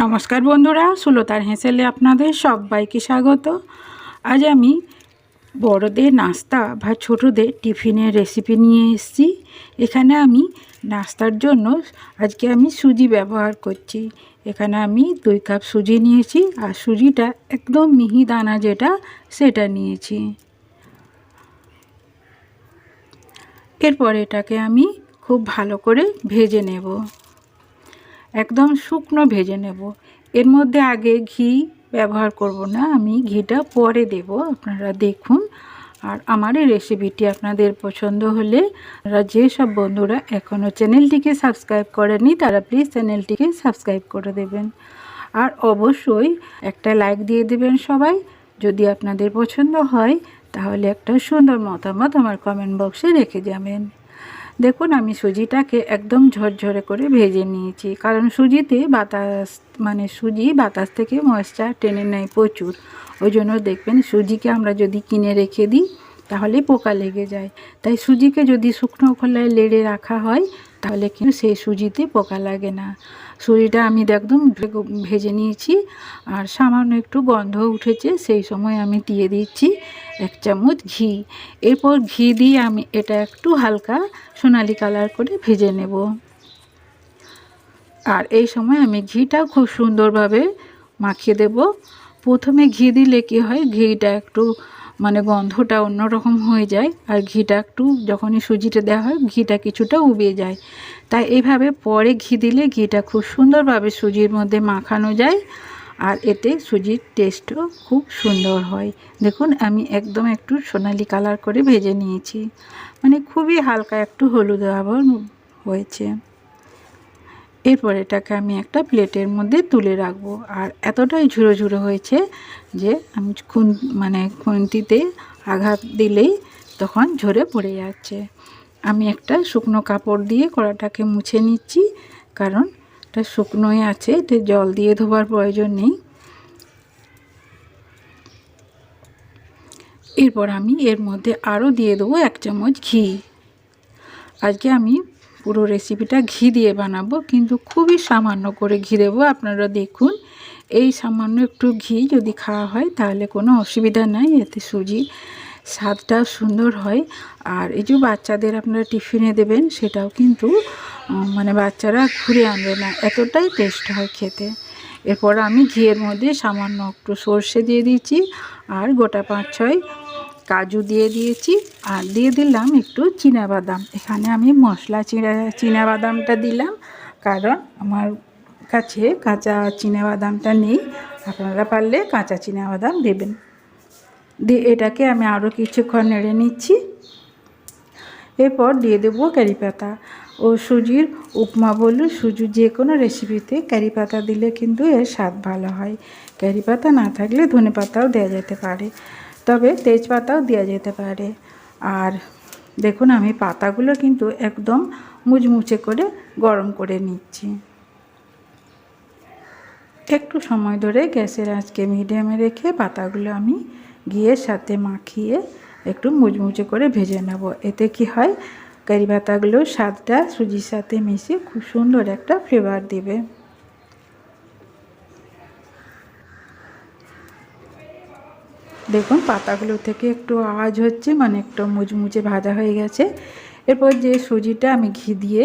নমস্কার বন্ধুরা, সুলতার হেসেলে আপনাদের সবাইকে স্বাগত। আজ আমি বড়দের নাস্তা বা ছোটদের টিফিনের রেসিপি নিয়ে এসেছি। এখানে আমি নাস্তার জন্য আজকে আমি সুজি ব্যবহার করছি। এখানে আমি দুই কাপ সুজি নিয়েছি আর সুজিটা একদম মিহি দানা যেটা, সেটা নিয়েছি। এরপর এটাকে আমি খুব ভালো করে ভেজে নেব। একদম শুকনো ভেজে নেব। এর মধ্যে আগে ঘি ব্যবহার করব না, আমি ঘিটা পরে দেব। আপনারা দেখুন আর আমার এই রেসিপিটি আপনাদের পছন্দ হলে আপনারা যেসব বন্ধুরা এখনও চ্যানেলটিকে সাবস্ক্রাইব করেনি তারা প্লিজ চ্যানেলটিকে সাবস্ক্রাইব করে দেবেন। আর অবশ্যই একটা লাইক দিয়ে দেবেন সবাই। যদি আপনাদের পছন্দ হয়, তাহলে একটা সুন্দর মতামত আমার কমেন্ট বক্সে রেখে যাবেন। দেখুন, আমি সুজিটাকে একদম ঝরঝরে করে ভেজে নিয়েছি। কারণ সুজিতে বাতাস মানে সুজি বাতাস থেকে ময়েশ্চার টেনে নেয় প্রচুর। ওই জন্য দেখবেন সুজিকে আমরা যদি কিনে রেখে দিই, তাহলে পোকা লেগে যায়। তাই সুজিকে যদি শুকনো খোলায় লেড়ে রাখা হয় তাহলে কিন্তু সেই সুজিতে পোকা লাগে না। সুজিটা আমি একদম ভেজে নিয়েছি আর সামান্য একটু গন্ধ উঠেছে, সেই সময় আমি দিয়ে দিচ্ছি এক চামচ ঘি। এরপর ঘি দিয়ে আমি এটা একটু হালকা সোনালি কালার করে ভেজে নেব। আর এই সময় আমি ঘিটা খুব সুন্দরভাবে মাখিয়ে দেব। প্রথমে ঘি দিলে কী হয়, ঘিটা একটু মানে গন্ধটা অন্যরকম হয়ে যায় আর ঘিটা একটু যখনই সুজিটা দেওয়া হয়, ঘিটা কিছুটা উবে যায়। তাই এইভাবে পরে ঘি দিলে ঘিটা খুব সুন্দরভাবে সুজির মধ্যে মাখানো যায় আর এতে সুজির টেস্টও খুব সুন্দর হয়। দেখুন, আমি একদম একটু সোনালি কালার করে ভেজে নিয়েছি। মানে খুবই হালকা একটু হলুদ আবার হয়েছে। এরপর এটাকে আমি একটা প্লেটের মধ্যে তুলে রাখব। আর এতটাই ঝুড়ো ঝুড়ো হয়েছে যে আমি খুন মানে খুন্তিতে আঘাত দিলেই তখন ঝরে পড়ে যাচ্ছে। আমি একটা শুকনো কাপড় দিয়ে কড়াটাকে মুছে নিচ্ছি, কারণ এটা শুকনোই আছে এতে জল দিয়ে ধোবার প্রয়োজন নেই। এরপর আমি এর মধ্যে আরও দিয়ে দেবো এক চামচ ঘি। আজকে আমি পুরো রেসিপিটা ঘি দিয়ে বানাবো, কিন্তু খুবই সামান্য করে ঘি দেবো। আপনারা দেখুন, এই সামান্য একটু ঘি যদি খাওয়া হয়, তাহলে কোনো অসুবিধা নাই, এতে সুজি স্বাদটাও সুন্দর হয়। আর এই যে বাচ্চাদের আপনারা টিফিনে দেবেন, সেটাও কিন্তু মানে বাচ্চারা ঘুরে আনবে না, এতটাই টেস্ট হয় খেতে। এরপর আমি ঘিয়ের মধ্যে সামান্য একটু সর্ষে দিয়ে দিয়েছি, আর গোটা পাঁচ ছয় কাজু দিয়ে দিয়েছি আর দিয়ে দিলাম একটু বাদাম এখানে আমি মশলা চিনা বাদামটা দিলাম কারণ আমার কাছে কাঁচা বাদামটা নেই। আপনারা পারলে কাঁচা বাদাম দেবেন। দিয়ে এটাকে আমি আরও কিছুক্ষণ নেড়ে নিচ্ছি। এরপর দিয়ে দেবো কারি পাতা। ও সুজির উপমা বলল সুজি যে কোনো রেসিপিতে কারি পাতা দিলে কিন্তু এর স্বাদ ভালো হয়। কারি পাতা না থাকলে ধনে পাতাও দেওয়া যেতে পারে। তবে তেজপাতাও দেওয়া যেতে পারে। আর দেখুন, আমি পাতাগুলো কিন্তু একদম মুচমুচে করে গরম করে নিচ্ছি। একটু সময় ধরে গ্যাসের আজকে মিডিয়ামে রেখে পাতাগুলো আমি ঘিয়ের সাথে মাখিয়ে একটু মুচমুচে করে ভেজে নেব। এতে কি হয়, কারি পাতাগুলো স্বাদটা সুজির সাথে মিশে খুব সুন্দর একটা ফ্লেভার দেবে। দেখুন, পাতাগুলো থেকে একটু আওয়াজ হচ্ছে মানে একটু মুচমুচে ভাজা হয়ে গেছে। এরপর যে সুজিটা আমি ঘি দিয়ে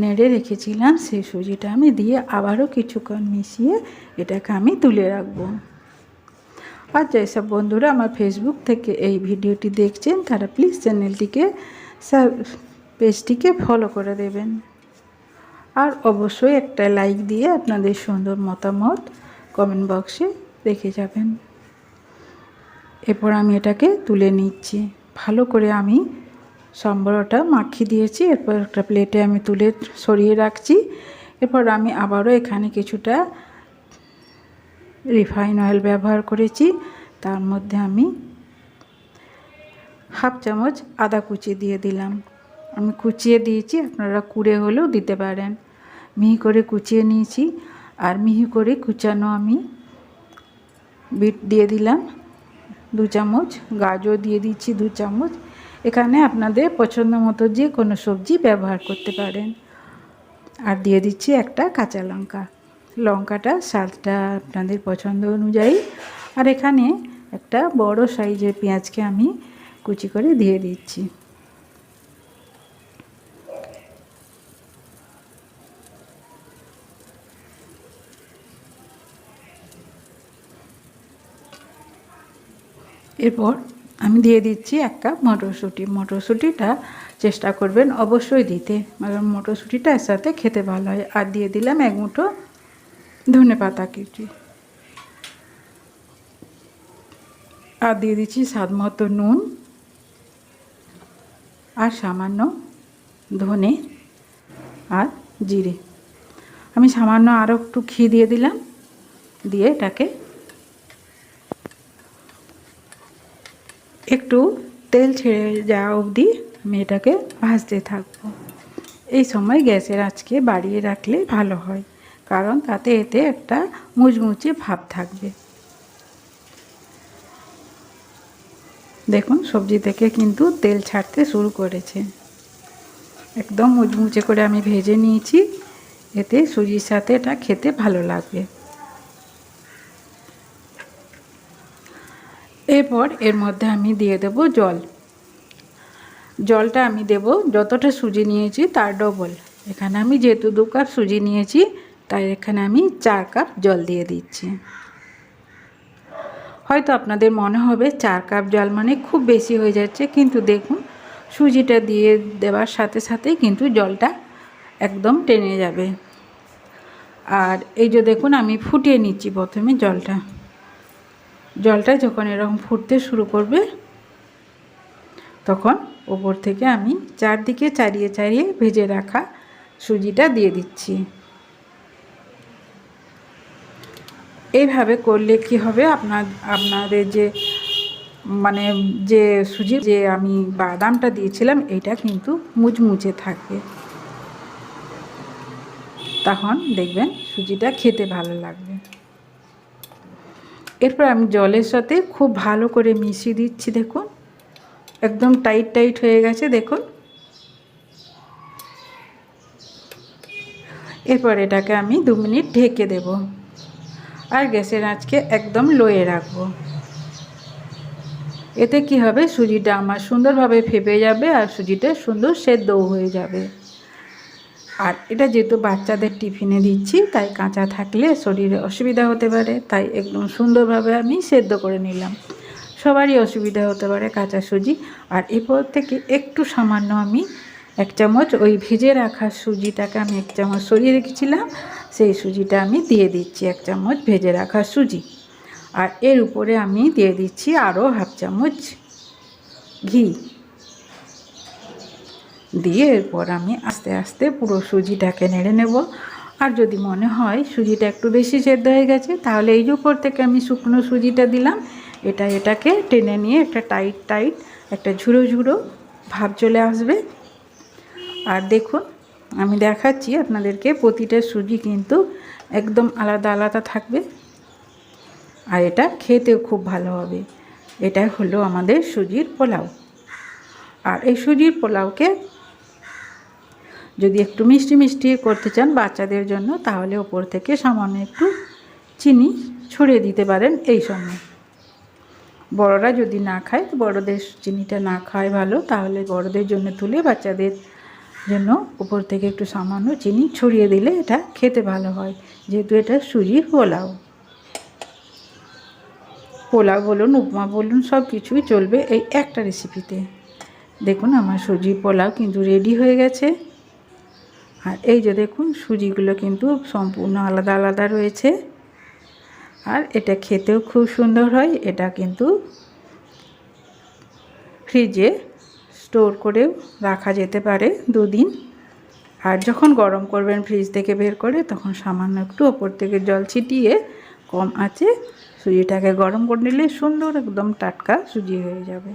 নেড়ে রেখেছিলাম, সেই সুজিটা আমি দিয়ে আবারও কিছুক্ষণ মিশিয়ে এটাকে আমি তুলে রাখব। আর যেসব বন্ধুরা আমার ফেসবুক থেকে এই ভিডিওটি দেখছেন, তারা প্লিজ চ্যানেলটিকে পেজটিকে ফলো করে দেবেন। আর অবশ্যই একটা লাইক দিয়ে আপনাদের সুন্দর মতামত কমেন্ট বক্সে রেখে যাবেন। এরপর আমি এটাকে তুলে নিচ্ছি। ভালো করে আমি সম্বরটা মাখিয়ে দিয়েছি। এরপর একটা প্লেটে আমি তুলে সরিয়ে রাখছি। এরপর আমি আবারও এখানে কিছুটা রিফাইন অয়েল ব্যবহার করেছি। তার মধ্যে আমি হাফ চামচ আদা কুচি দিয়ে দিলাম। আমি কুচিয়ে দিয়েছি, আপনারা কুড়ে হলেও দিতে পারেন। মিহি করে কুচিয়ে নিয়েছি। আর মিহি করে কুচানো আমি বিট দিয়ে দিলাম। দু চামচ, গাজর দিয়ে দিচ্ছি দু চামচ। এখানে আপনাদের পছন্দ মতো যে কোনো সবজি ব্যবহার করতে পারেন। আর দিয়ে দিচ্ছি একটা কাঁচা লঙ্কা। লঙ্কাটা স্বাদটা আপনাদের পছন্দ অনুযায়ী। আর এখানে একটা বড় সাইজের পেঁয়াজকে আমি কুচি করে দিয়ে দিচ্ছি। এরপর আমি দিয়ে দিচ্ছি এক কাপ মটরশুঁটি। মটরশুঁটিটা চেষ্টা করবেন অবশ্যই দিতে, কারণ মটরশুঁটিটা এর সাথে খেতে ভালো হয়। আর দিয়ে দিলাম এক মুঠো ধনে পাতা কিছু আর দিয়ে দিচ্ছি স্বাদ মতো নুন আর সামান্য ধনে আর জিরে। আমি সামান্য আরও একটু ঘি দিয়ে দিলাম, দিয়ে এটাকে একটু তেল ছেড়ে যাওয়া অবধি আমি এটাকে ভাজতে থাকব। এই সময় গ্যাসের আঁচকে বাড়িয়ে রাখলে ভালো হয়, কারণ তাতে এতে একটা মুচমুচে ভাব থাকবে। দেখুন, সবজি থেকে কিন্তু তেল ছাড়তে শুরু করেছে। একদম মুচমুচে করে আমি ভেজে নিয়েছি, এতে সুজির সাথে এটা খেতে ভালো লাগবে। এরপর এর মধ্যে আমি দিয়ে দেব জল। জলটা আমি দেব যতটা সুজি নিয়েছি তার ডবল। এখানে আমি যেহেতু দু কাপ সুজি নিয়েছি, তাই এখানে আমি চার কাপ জল দিয়ে দিচ্ছি। হয়তো আপনাদের মনে হবে চার কাপ জল মানে খুব বেশি হয়ে যাচ্ছে, কিন্তু দেখুন সুজিটা দিয়ে দেওয়ার সাথে সাথেই কিন্তু জলটা একদম টেনে যাবে। আর এই যে দেখুন আমি ফুটিয়ে নিচ্ছি প্রথমে জলটা। জলটা যখন এরকম ফুটতে শুরু করবে, তখন ওপর থেকে আমি চারদিকে চারিয়ে চারিয়ে ভেজে রাখা সুজিটা দিয়ে দিচ্ছি। এইভাবে করলে কি হবে? আপনার, আপনাদের যে মানে যে সুজির যে আমি বাদামটা দিয়েছিলাম এটা কিন্তু মুচমুচে থাকবে তখন দেখবেন সুজিটা খেতে ভালো লাগবে। এরপর আমি জলের সাথে খুব ভালো করে মিশিয়ে দিচ্ছি, দেখুন। একদম টাইট টাইট হয়ে গেছে, দেখুন। এরপর এটাকে আমি দু মিনিট ঢেকে দেব। আর গ্যাসের আঁচকে একদম লোয়ে রাখব। এতে কি হবে? সুজিটা আমার সুন্দরভাবে ফেপে যাবে আর সুজিটা সুন্দর সেদ্ধও হয়ে যাবে। আর এটা যেহেতু বাচ্চাদের টিফিনে দিচ্ছি, তাই কাঁচা থাকলে শরীরে অসুবিধা হতে পারে, তাই একদম সুন্দরভাবে আমি সেদ্ধ করে নিলাম। সবারই অসুবিধা হতে পারে কাঁচা সুজি। আর এরপর থেকে একটু সামান্য আমি এক চামচ ওই ভেজে রাখা সুজিটাকে আমি এক চামচ সরিয়ে রেখেছিলাম, সেই সুজিটা আমি দিয়ে দিচ্ছি এক চামচ ভেজে রাখা সুজি। আর এর উপরে আমি দিয়ে দিচ্ছি আরও হাফ চামচ ঘি। দিয়ে এরপর আমি আস্তে আস্তে পুরো সুজিটাকে নেড়ে নেব। আর যদি মনে হয় সুজিটা একটু বেশি সেদ্ধ হয়ে গেছে, তাহলে এই উপর থেকে আমি শুকনো সুজিটা দিলাম, এটা এটাকে টেনে নিয়ে একটা টাইট টাইট একটা ঝুড়ো ঝুড়ো ভাব চলে আসবে। আর দেখুন, আমি দেখাচ্ছি আপনাদেরকে প্রতিটা সুজি কিন্তু একদম আলাদা আলাদা থাকবে। আর এটা খেতেও খুব ভালো হবে। এটা হলো আমাদের সুজির পোলাও। আর এই সুজির পোলাওকে যদি একটু মিষ্টি মিষ্টি করতে চান বাচ্চাদের জন্য, তাহলে ওপর থেকে সামান্য একটু চিনি ছড়িয়ে দিতে পারেন এই সময়। বড়রা যদি না খায় তো বড়দের চিনিটা না খায় ভালো, তাহলে বড়দের জন্য তুলে বাচ্চাদের জন্য উপর থেকে একটু সামান্য চিনি ছড়িয়ে দিলে এটা খেতে ভালো হয়। যেহেতু এটা সুজির পোলাও। পোলাও বলুন, উপমা বলুন, সব কিছুই চলবে এই একটা রেসিপিতে দেখুন, আমার সুজি পোলাও কিন্তু রেডি হয়ে গেছে। আর এই যে দেখুন, সুজিগুলো কিন্তু সম্পূর্ণ আলাদা আলাদা রয়েছে। আর এটা খেতেও খুব সুন্দর হয়। এটা কিন্তু ফ্রিজে স্টোর করেও রাখা যেতে পারে দুদিন। আর যখন গরম করবেন ফ্রিজ থেকে বের করে, তখন সামান্য একটু ওপর থেকে জল ছিটিয়ে কম আছে, সুজিটাকে গরম করে নিলে সুন্দর একদম টাটকা সুজি হয়ে যাবে।